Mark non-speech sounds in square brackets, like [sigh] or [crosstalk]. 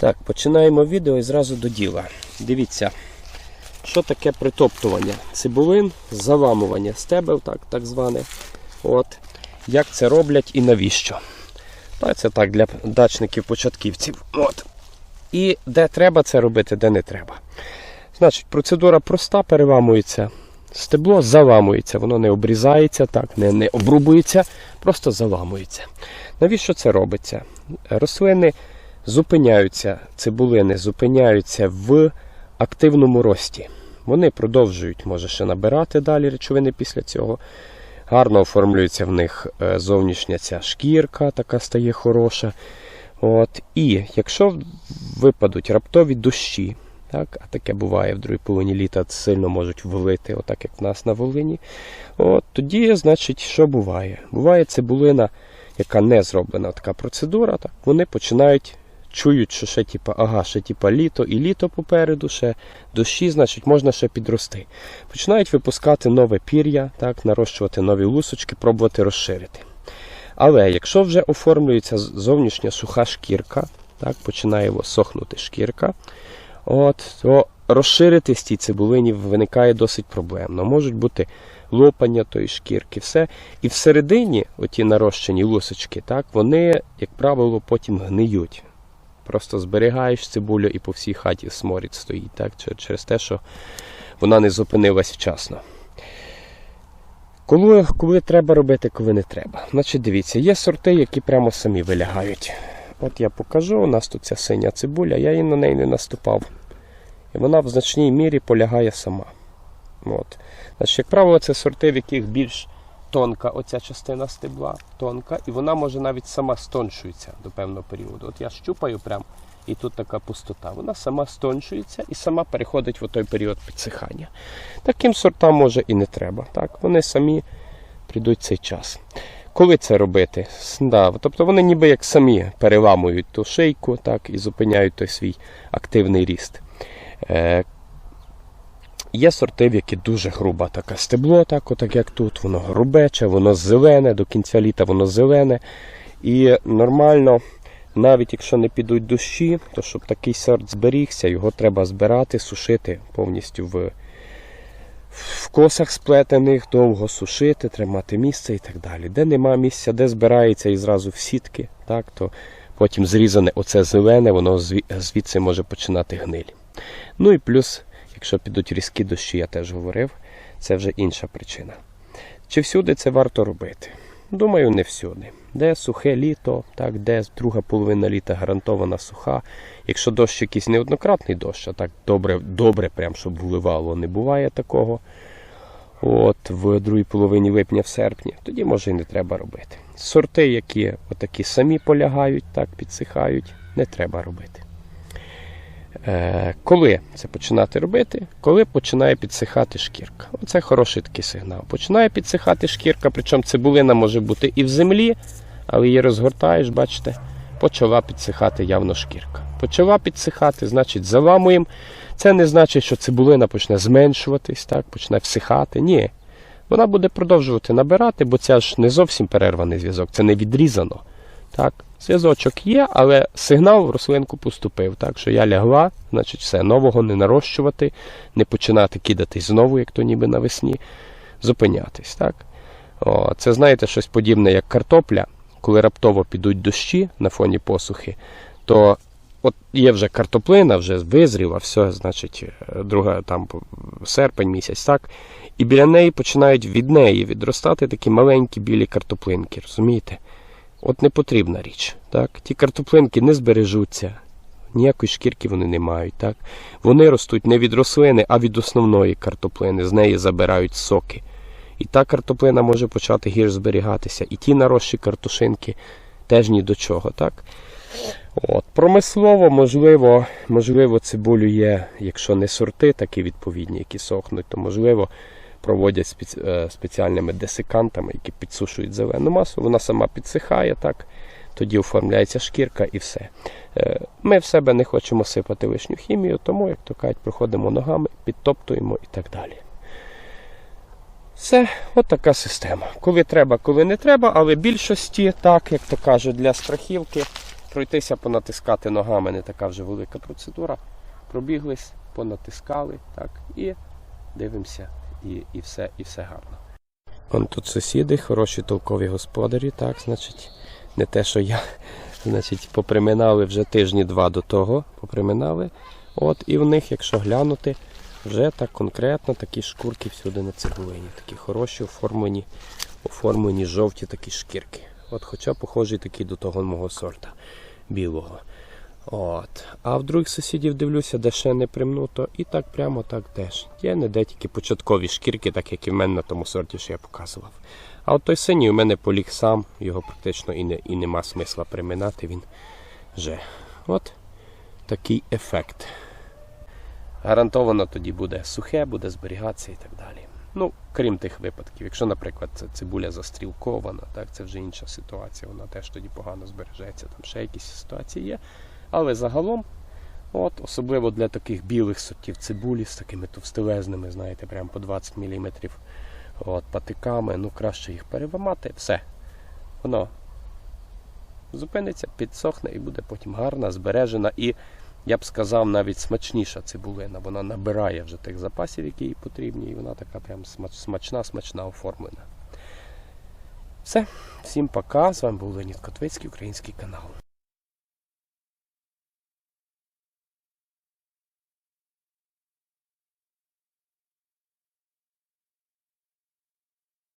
Так, починаємо відео і зразу до діла. Дивіться, що таке притоптування цибулин, заламування стебел, так, так зване. От. Як це роблять і навіщо? Та це так для дачників-початківців. От. І де треба це робити, де не треба. Значить, процедура проста, переламується. Стебло заламується, воно не обрізається, так, не, не обрубується, просто заламується. Навіщо це робиться? Рослини зупиняються, цибулини зупиняються в активному рості. Вони продовжують, може ще набирати далі речовини після цього. Гарно оформлюється в них е, зовнішня ця шкірка, така стає хороша. От. І якщо випадуть раптові дощі, так, а таке буває в другій половині літа, сильно можуть влити, отак як в нас на Волині. От, тоді, значить, що буває? Буває цибулина, яка не зроблена така процедура, так, вони починають чують, що ще типа, ага, ще типа літо і літо попереду, ще дощі, значить, можна ще підрости. Починають випускати нове пір'я, так, нарощувати нові лусочки, пробувати розширити. Але якщо вже оформлюється зовнішня суха шкірка, так, починає сохнути шкірка, от, то розширитись цій цибулині виникає досить проблемно. Можуть бути лопання тої шкірки, все. І всередині, оті нарощені лусочки, так, вони, як правило, потім гниють. Просто зберігаєш цибулю і по всій хаті сморід стоїть, так, через те, що вона не зупинилась вчасно. Коли, коли треба робити, коли не треба. Значить, дивіться, є сорти, які прямо самі вилягають. От я покажу, у нас тут ця синя цибуля, я її на неї не наступав. І вона в значній мірі полягає сама. От. Значить, як правило, це сорти, в яких більш тонка оця частина стебла, тонка, і вона може навіть сама стоншується до певного періоду. От я щупаю прям, і тут така пустота. Вона сама стоншується і сама переходить в той період підсихання. Таким сортам може і не треба. Так? Вони самі прийдуть цей час. Коли це робити? Да, тобто вони ніби як самі переламують ту шийку так, і зупиняють той свій активний ріст. Є сорти, в які дуже груба така стебло, так, отак як тут, воно грубече, воно зелене, до кінця літа воно зелене. І нормально, навіть якщо не підуть дощі, то щоб такий сорт зберігся, його треба збирати, сушити повністю в, в косах сплетених, довго сушити, тримати місце і так далі. Де нема місця, де збирається і зразу в сітки, так, то потім зрізане оце зелене, воно звідси може починати гниль. Ну і плюс, якщо підуть різкі дощі, я теж говорив, це вже інша причина. Чи всюди це варто робити? Думаю, не всюди. Де сухе літо, так, де друга половина літа гарантована суха. Якщо дощ якийсь неоднократний дощ, а так добре, добре прям, щоб вливало, не буває такого. От в другій половині липня в серпні, тоді може і не треба робити. Сорти, які отакі самі полягають, так, підсихають, не треба робити. Е, коли це починати робити? Коли починає підсихати шкірка. Оце хороший такий сигнал. Починає підсихати шкірка, причому цибулина може бути і в землі, але її розгортаєш, бачите, почала підсихати явно шкірка. Почала підсихати, значить, заламуємо. Це не значить, що цибулина почне зменшуватись, так, почне всихати. Ні. Вона буде продовжувати набирати, бо це ж не зовсім перерваний зв'язок, це не відрізано. Так, зв'язочок є, але сигнал в рослинку поступив. Так, що я лягла, значить все, нового не нарощувати, не починати кидатись знову, як то ніби навесні, зупинятись. Так? О, це знаєте щось подібне, як картопля, коли раптово підуть дощі на фоні посухи, то от є вже картоплина, вже визріла, все, значить, е, друга там серпень місяць, так? І біля неї починають від неї відростати такі маленькі білі картоплинки, розумієте? От не потрібна річ. Так? Ті картоплинки не збережуться, ніякої шкірки вони не мають. Так? Вони ростуть не від рослини, а від основної картоплини. З неї забирають соки. І та картоплина може почати гірш зберігатися. І ті нарощі картошинки теж ні до чого. Так? От. Промислово, можливо, можливо, цибулю є, якщо не сорти, такі відповідні, які сохнуть, то можливо проводять спеці- е, спеціальними десикантами, які підсушують зелену масу. Вона сама підсихає, так, тоді оформляється шкірка і все. Е, Ми в себе не хочемо сипати лишню хімію, тому, як то кажуть, проходимо ногами, підтоптуємо і так далі. Все, от система. Коли треба, коли не треба, але більшості, так, як то кажуть, для страхівки, пройтися, понатискати ногами не така вже велика процедура. Пробіглись, понатискали, так, і дивимося, і, і, все, і все гарно. Вон тут сусіди, хороші толкові господарі, так, значить, не те, що я. [laughs] Значить, поприминали вже тижні два до того, поприминали. От, і в них, якщо глянути, вже так конкретно такі шкурки всюди на цибулині. Такі хороші, оформлені, оформлені жовті такі шкірки. От, хоча похожий такий до того мого сорта білого. От. А в других сусідів дивлюся, де ще не примнуто, і так прямо так теж. Є не де тільки початкові шкірки, так як і в мене на тому сорті, що я показував. А от той синій у мене поліг сам, його практично і, не, і нема смисла приминати, він вже. От такий ефект. Гарантовано тоді буде сухе, буде зберігатися і так далі. Ну, крім тих випадків, якщо, наприклад, цибуля застрілкована, так, це вже інша ситуація, вона теж тоді погано збережеться, там ще якісь ситуації є. Але загалом, от, особливо для таких білих сортів цибулі з такими товстелезними, знаєте, прям по 20 мм от, патиками, ну краще їх переламати, все. Воно зупиниться, підсохне і буде потім гарна, збережена і, я б сказав, навіть смачніша цибулина. Вона набирає вже тих запасів, які їй потрібні, і вона така прям смачна, смачна оформлена. Все, всім пока. З вами був Леонід Котвицький, український канал.